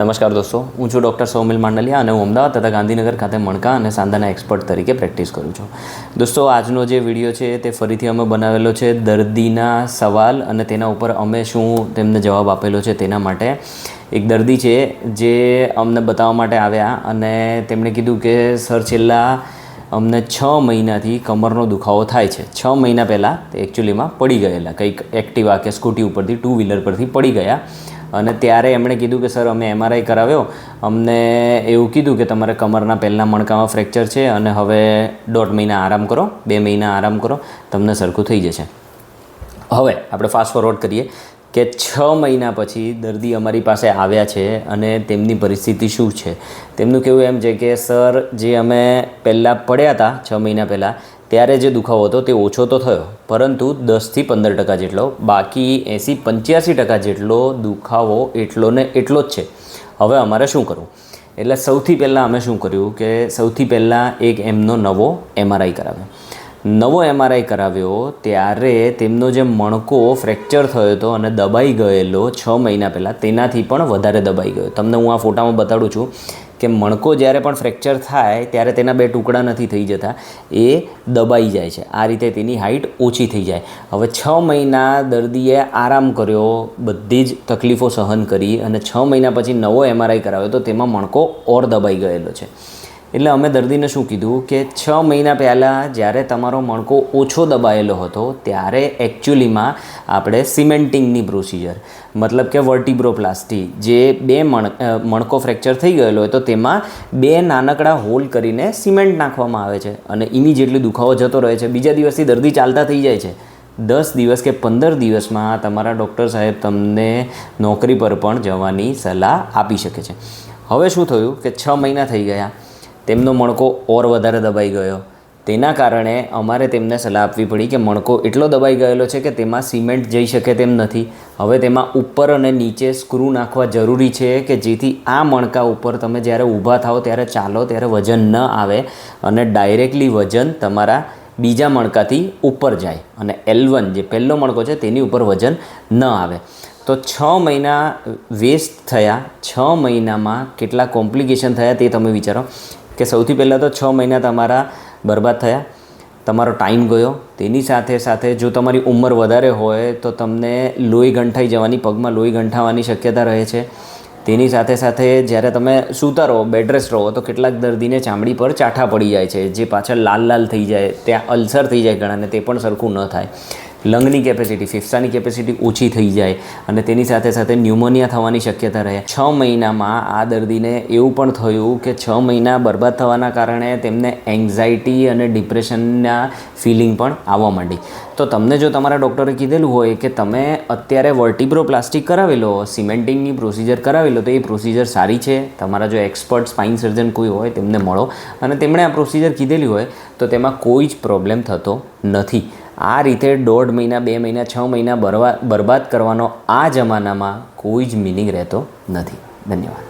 નમસ્કાર દોસ્તો, હું છું ડૉક્ટર સૌમિલ માંડલિયા અને હું અમદાવાદ તથા ગાંધીનગર ખાતે મણકા અને સાંધાના એક્સપર્ટ તરીકે પ્રેક્ટિસ કરું છું. દોસ્તો, આજનો જે વીડિયો છે તે ફરીથી અમે બનાવેલો છે દર્દીના સવાલ અને તેના ઉપર અમે શું તેમને જવાબ આપેલો છે તેના માટે. એક દર્દી છે જે અમને બતાવવા માટે આવ્યા અને તેમણે કીધું કે, સર, છેલ્લા અમને છ મહિનાથી કમરનો દુખાવો થાય છે. છ મહિના પહેલાં તે એકચ્યુઅલીમાં પડી ગયેલા, કંઈક એક્ટિવા કે સ્કૂટી ઉપરથી ટુ વ્હીલર પરથી પડી ગયા. અને ત્યારે એમણે કીધું કે, સર, અમે એમઆરઆઈ કરાવ્યો. અમને એવું કીધું કે, તમારે કમરના પહેલાં મણકામાં ફ્રેક્ચર છે અને હવે દોઢ મહિના આરામ કરો, બે મહિના આરામ કરો, તમને સરખું થઈ જશે. હવે આપણે ફાસ્ટ ફોરવર્ડ કરીએ કે છ મહિના પછી દર્દી અમારી પાસે આવ્યા છે અને તેમની પરિસ્થિતિ શું છે? તેમનું કહેવું એમ છે કે, સર, જે અમે પહેલાં પડ્યા હતા, છ મહિના પહેલાં ત્યારે જે દુખાવો હતો તે ઓછો તો થયો, પરંતુ દસથી પંદર ટકા જેટલો, બાકી એંસી પંચ્યાસી ટકા જેટલો દુખાવો એટલો ને એટલો જ છે. હવે અમારે શું કરવું? એટલે સૌથી પહેલાં અમે શું કર્યું કે સૌથી પહેલાં એક એમનો નવો એમઆરઆઈ કરાવ્યો. નવો એમઆરઆઈ કરાવ્યો ત્યારે તેમનો જે મણકો ફ્રેક્ચર થયો હતો અને દબાઈ ગયેલો છ મહિના પહેલાં, તેનાથી પણ વધારે દબાઈ ગયો. તમને હું આ ફોટામાં બતાડું છું કે મણકો જ્યારે પણ ફ્રેક્ચર થાય ત્યારે તેના બે ટુકડા નથી થઈ જતા, એ દબાઈ જાય છે. આ રીતે તેની હાઇટ ઓછી થઈ જાય. હવે છ મહિના દર્દીએ આરામ કર્યો, બધી જ તકલીફો સહન કરી અને છ મહિના પછી નવો એમઆરઆઈ કરાવ્યો, તો તેમાં મણકો ઓર દબાઈ ગયેલો છે. એટલે અમે દર્દીને શું કીધું કે છ મહિના પહેલાં જ્યારે તમારો મણકો ઓછો દબાયેલો હતો, ત્યારે એકચ્યુઅલીમાં આપણે સિમેન્ટિંગની પ્રોસિજર મતલબ કે વર્ટિબ્રોપ્લાસ્ટી જે બે મણ મણકો ફ્રેક્ચર થઈ ગયેલો હોય તો તેમાં બે નાનકડા હોલ કરીને સિમેન્ટ નાખવામાં આવે છે અને ઇમિજિએટલી દુખાવો જતો રહે છે, બીજા દિવસથી દર્દી ચાલતા થઈ જાય છે. દસ દિવસ કે પંદર દિવસમાં તમારા ડૉક્ટર સાહેબ તમને નોકરી પર પણ જવાની સલાહ આપી શકે છે. હવે શું થયું કે છ મહિના થઈ ગયા. તેમનો મણકો ઓર વધારે દબાઈ ગયો. તેના કારણે અમારે તેમને સલાહ આપવી પડી કે મણકો એટલો દબાઈ ગયેલો છે કે તેમાં સિમેન્ટ જઈ શકે તેમ નથી. હવે તેમાં ઉપર અને નીચે સ્ક્રૂ નાખવા જરૂરી છે કે જેથી આ મણકા ઉપર તમે જ્યારે ઊભા થાઓ ત્યારે ચાલો ત્યારે વજન ન આવે અને ડાયરેક્ટલી વજન તમારા બીજા મણકાથી ઉપર જાય અને એલ વન જે પહેલો મણકો છે તેની ઉપર વજન ન આવે. તો છ મહિના વેસ્ટ થયા, છ મહિનામાં કેટલા કોમ્પ્લિકેશન થયા તે તમે વિચારો. કે સૌથી પહેલાં તો છ મહિના તમારા બરબાદ થયા, તમારો ટાઈમ ગયો. તેની સાથે સાથે જો તમારી ઉંમર વધારે હોય તો તમને લોહી ગંઠાઈ જવાની, પગમાં લોહી ગંઠાવાની શક્યતા રહે છે. તેની સાથે સાથે જ્યારે તમે સૂતા રહો બેડરેસ્ટ રહો, તો કેટલાક દર્દીને ચામડી પર ચાઠા પડી જાય છે. જે પાછળ લાલ લાલ થઈ જાય, ત્યાં અલ્સર થઈ જાય ઘણાને તે પણ સરખું ન થાય. લંગની કેપેસિટી ફેફસાની કેપેસિટી ઓછી થઈ જાય અને તેની સાથે સાથે ન્યુમોનિયા થવાની શક્યતા રહે. છ મહિનામાં આ દર્દીને એવું પણ થયું કે છ મહિના બરબાદ થવાના કારણે તેમને એન્ઝાયટી અને ડિપ્રેશનના ફિલિંગ પણ આવવા માંડી. તો તમને જો તમારા ડૉક્ટરે કીધેલું હોય કે તમે અત્યારે વર્ટિબ્રોપ્લાસ્ટિક કરાવી લો સિમેન્ટિંગની પ્રોસિજર કરાવી લો તો એ પ્રોસિજર સારી છે. તમારા જો એક્સપર્ટ સ્પાઇન સર્જન કોઈ હોય તેમને મળો. અને તેમણે આ પ્રોસિજર કીધેલી હોય, તો તેમાં કોઈ જ પ્રોબ્લેમ થતો નથી. આ રીતે દોઢ મહિના, બે મહિના, છ મહિના બરવા, બરબાદ કરવાનો આ જમાનામાં કોઈ જ મિનિંગ રહેતો નથી. ધન્યવાદ.